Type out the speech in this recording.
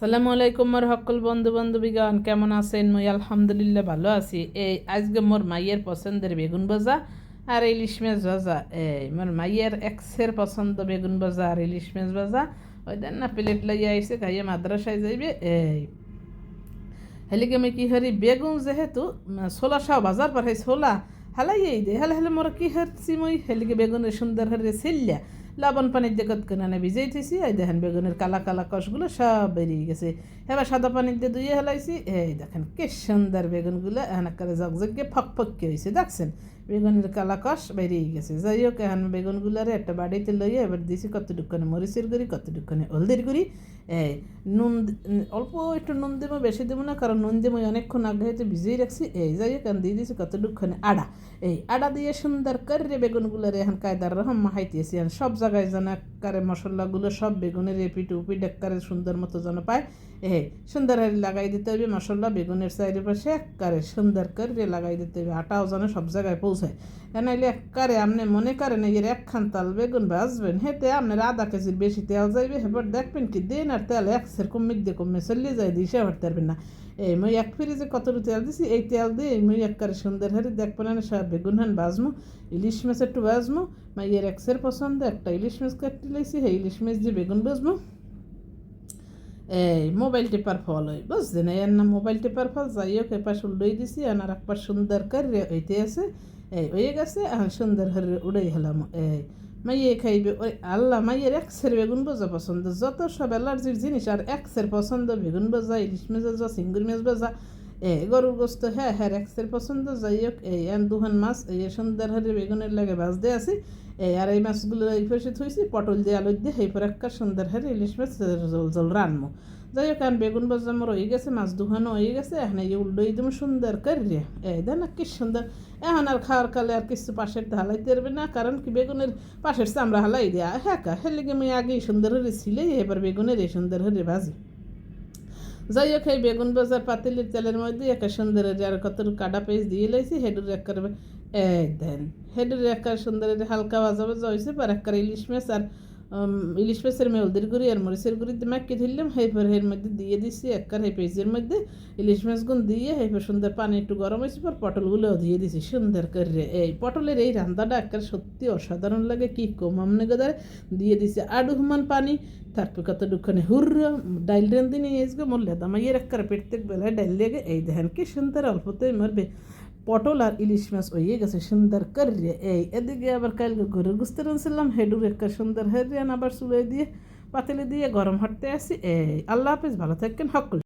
সালামু আলাইকুম মোর সকল বন্ধু বান্ধবীগণ, কেমন আছেন? মই আলহামদুলিল্লাহ ভালো আছি। এই আজকে মোর মাইয়ের পছন্দের বেগুন ভাজা আর ইলিশ মাছ ভাজা। এই মোর মাইয়ের এক্সের পছন্দ বেগুন ভাজা আর ইলিশ মাছ ভাজা। ওই দেন না, প্লেট লইয়া আইসে খাইয়ে মাদ্রাসায় যাইবে। এই হেলিকে আমি কি হারি? বেগুন যেহেতু ছোলা সাও বাজার পাঠাই, ছোলা হালাই এই দে। হেলে হেলে মোর কি হারছি মই? হেলিকে বেগুনের সুন্দর হারে ছিল্লা। লবণ পানির দিয়ে কতক্ষণে ভিজাই থেছি এই দেখেন বেগুনের কালা কালা কষগুলো সব বেরিয়ে গেছে। এবার সাদা পানির দিয়ে ধুয়ে হেলাইছি, এই দেখেন কি সুন্দর বেগুনগুলো, এখানে জগজগে ফকফকে হয়েছে দেখছেন? বেগুনের কালা কষ বেরিয়ে গেছে। যাই হোক এখন বেগুনগুলোরে একটা বাড়িতে লইয়ে এবার দিছি কতটুকুনে মরিচের গুঁড়ি কতটুকুনে হলদির গুঁড়ি। এই নুন অল্প একটু নুন দেবো, বেশি দেবো না, কারণ নুন দেবো অনেকক্ষণ আগে হয়তো ভিজিয়ে রাখছি। এই যাই হোক এখন দিয়ে দিছি কতটুকুনে আড়া। এই আড়া দিয়ে সুন্দর করে বেগুনগুলোরে এখন কায়দার রহম মাহাইতেছি আর সব জায়গায় যেন একারে মশলাগুলো সব বেগুনের এপিট উপিট একারে সুন্দর মতো যেন পায়। এ সুন্দর হারে লাগাই দিতে হবে মশলা, বেগুনের চারিপাশে একারে সুন্দর করে লাগাই দিতে হবে আটাও যেন সব জায়গায় পৌঁছায় এনাইলে আপনি মনে করেন এই একখান তাল বেগুন ভাজবেন হেতে আধা কেজির বেশি তেল যাইবে এবার দেখবেন কি দিন আর তেল এক কমে যায় দিশে হতে পারবেন না। এই মই এক কতটুকু তেল দিছি, এই তেল দিয়ে মই সুন্দর হারে দেখবেন না সব বেগুন হান ইলিশ মাছ একটু বাজমু মাইয়ের এক্সের পছন্দ একটা ইলিশ মাছ কাটতে লাইছি ইলিশ মাছ দিয়ে বেগুন বাজমু। এই মোবাইল টেপার ফল হয় বুঝছেন? এর না মোবাইল টেপার ফল, যাই হোক, এপাশ উল্ডই দিছি আর একবার সুন্দর করে হইতে আছে। এই হয়ে গেছে এখন সুন্দর হরে উড়াই হলাম এই মাইয়ে খাইবে ওই আল্লাহ মাইয়ের এক্সের বেগুন ভাজা পছন্দ যত সব অ্যালার্জির জিনিস আর এক্সের পছন্দ বেগুন ভাজা ইলিশ মাছ ভাজা চিংড়ি মাছ ভাজা এ গরুর গোস্ত হ্যাঁ হ্যাঁ এক্সের পছন্দ যাই হোক এই এন দুহান মাছ এই সুন্দর হারে বেগুনের লাগে ভাজতে আছি এই আর এই মাছগুলো এই পাশে থইছি পটল দিয়ে আলু দিয়ে এই পর একটা সুন্দর হারে ইলিশ মাছ জল জল রানবো যাই হোক এখন বেগুন ভাজা আমার হয়ে গেছে, মাছ দুহানো হয়ে গেছে, এখন এই উল্টোই দেবো সুন্দর করে। এই দেন কি সুন্দর। এখন আর খাওয়ার কালে আর কিছু পাশের হালাইতে পারবে না, কারণ কি বেগুনের পাশের চামড়া হালাই দেয়া হ্যাঁ কা? হেলে আমি আগেই সুন্দর হরে ছিলে, এবার বেগুনের এই সুন্দর হরে ভাজি। যাই হোক, এই বেগুন বাজার পাতিলের তেলের মধ্যে একটা সুন্দর আর কত কাটা পেঁচ দিয়ে লাইছি হেডুর একবার এই দেন। হেডুর একটা সুন্দর হালকা ভাজা ভাজা হয়েছে, পর একটা ইলিশ মাছ আর ইলিশ মাছের মেলদের গুঁড়ি আর মরিচের গুঁড়ি মাখিয়ে ধরলাম হেপর এর মধ্যে দিয়ে দিচ্ছি একবার হে পেঁচের মধ্যে। ইলিশ মাছগুলো দিয়ে হেপর সুন্দর পানি একটু গরম হয়েছে, পর পটলগুলোও দিয়ে দিছি সুন্দর করে। এই পটলের এই রান্নাটা একটা সত্যি অসাধারণ লাগে, কি কম আমনে গদারে। দিয়ে দিছি আডু হুমান পানি, তারপর কত দুখানে হুর ডাইল রেন্দি নিয়ে এসবে মরলে দামা ইয়ে একটা প্রত্যেক বেলায় ডাইল লেগে, এই দেখেন কি সুন্দর অল্পতে মরবে। পটল আর ইলিশ মাছ ওই গেছে সুন্দর করিয়ে। এই এদিকে আবার কালকে ঘরে গুছতে রেছিলাম হেডুর একটা সুন্দর হেরিয়ান আবার চুলে দিয়ে, পাতিলে দিয়ে গরম হাঁটতে আসি। এই, আল্লাহ হাফিজ, ভালো থাকেন হকল